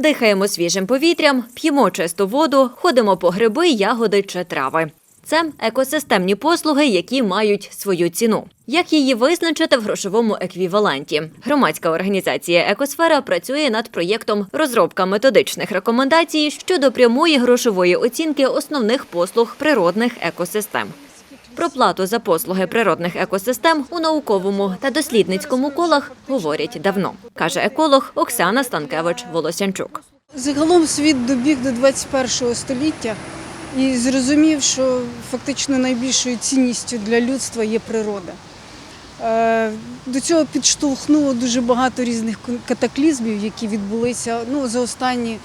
Дихаємо свіжим повітрям, п'ємо чисту воду, ходимо по гриби, ягоди чи трави. Це екосистемні послуги, які мають свою ціну. Як її визначити в грошовому еквіваленті? Громадська організація Екосфера працює над проєктом розробка методичних рекомендацій щодо прямої грошової оцінки основних послуг природних екосистем. Про плату за послуги природних екосистем у науковому та дослідницькому колах говорять давно, каже еколог Оксана Станкевич Волосянчук. Загалом світ добіг до 21 століття і зрозумів, що фактично найбільшою цінністю для людства є природа. Е, До цього підштовхнуло дуже багато різних катаклізмів, які відбулися ну, за останні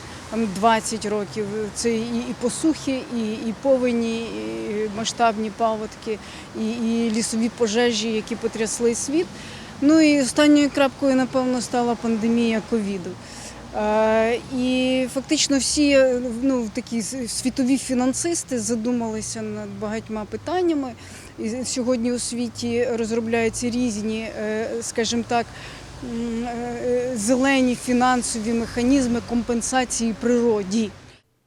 20 років. Це і, і посухи, і, і повені, і масштабні паводки, і, і лісові пожежі, які потрясли світ. Ну і останньою крапкою, напевно, стала пандемія ковіду. І фактично всі ну, такі світові фінансисти задумалися над багатьма питаннями. І сьогодні у світі розробляються різні, е, скажімо так, зелені фінансові механізми компенсації природі.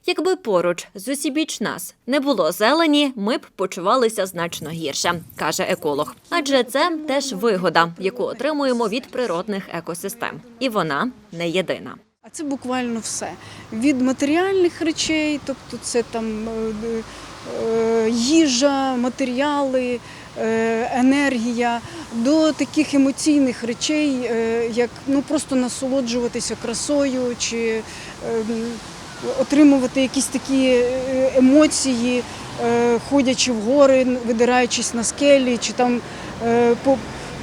Якби поруч з усібіч нас не було зелені, ми б почувалися значно гірше, каже еколог. Адже це теж вигода, яку отримуємо від природних екосистем, і вона не єдина. А це буквально все. Від матеріальних речей, тобто це там е, е, їжа, матеріали, е, енергія, до таких емоційних речей, е, як ну, просто насолоджуватися красою чи е, отримувати якісь такі е, емоції, е, ходячи в гори, видираючись на скелі, чи там е, по-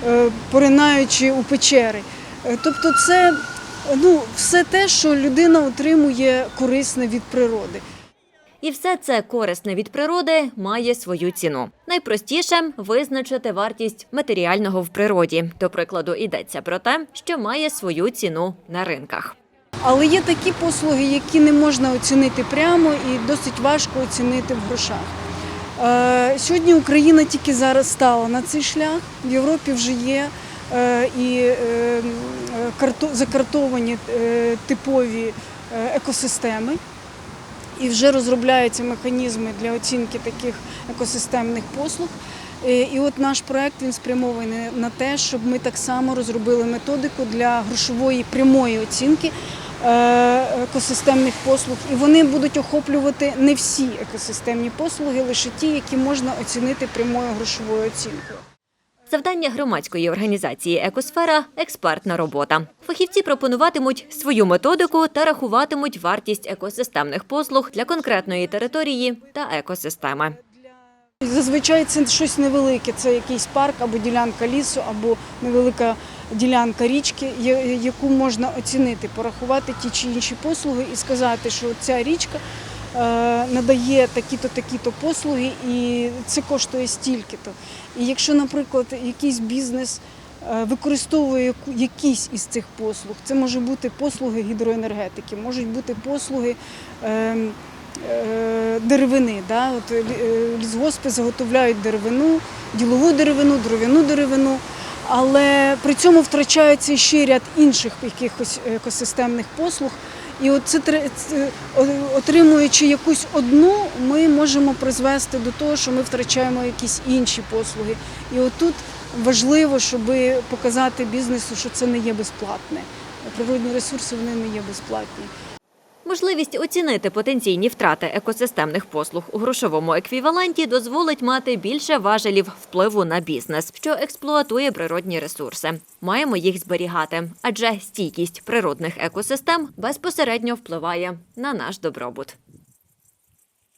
е, поринаючи у печери. Е, Тобто це ну, все те, що людина отримує корисне від природи. І все це корисне від природи має свою ціну. Найпростіше визначити вартість матеріального в природі. До прикладу, йдеться про те, що має свою ціну на ринках. Але є такі послуги, які не можна оцінити прямо і досить важко оцінити в грошах. Е, Сьогодні Україна тільки зараз стала на цей шлях. В Європі вже є е, і е, закартовані типові екосистеми. І вже розробляються механізми для оцінки таких екосистемних послуг. Е, І от наш проект він спрямований на те, щоб ми так само розробили методику для грошової прямої оцінки е, екосистемних послуг. І вони будуть охоплювати не всі екосистемні послуги, лише ті, які можна оцінити прямою грошовою оцінкою. Завдання громадської організації Екосфера експертна робота. Фахівці пропонуватимуть свою методику та рахуватимуть вартість екосистемних послуг для конкретної території та екосистеми. Зазвичай це щось невелике, це якийсь парк або ділянка лісу, або невелика ділянка річки, яку можна оцінити, порахувати ті чи інші послуги і сказати, що ця річка надає такі-то, такі-то послуги, і це коштує стільки-то. І якщо, наприклад, якийсь бізнес е, використовує якісь із цих послуг, це може бути послуги гідроенергетики, можуть бути послуги. е, деревини. Да? От, е, лісгоспи заготовляють деревину, ділову деревину, дров'яну деревину, але при цьому втрачається ще ряд інших якихось екосистемних послуг. І от це, тре- це, о- отримуючи якусь одну, ми можемо призвести до того, що ми втрачаємо якісь інші послуги. І отут важливо, щоб показати бізнесу, що це не є безплатне. Природні ресурси вони не є безплатні. Можливість оцінити потенційні втрати екосистемних послуг у грошовому еквіваленті дозволить мати більше важелів впливу на бізнес, що експлуатує природні ресурси. Маємо їх зберігати, адже стійкість природних екосистем безпосередньо впливає на наш добробут.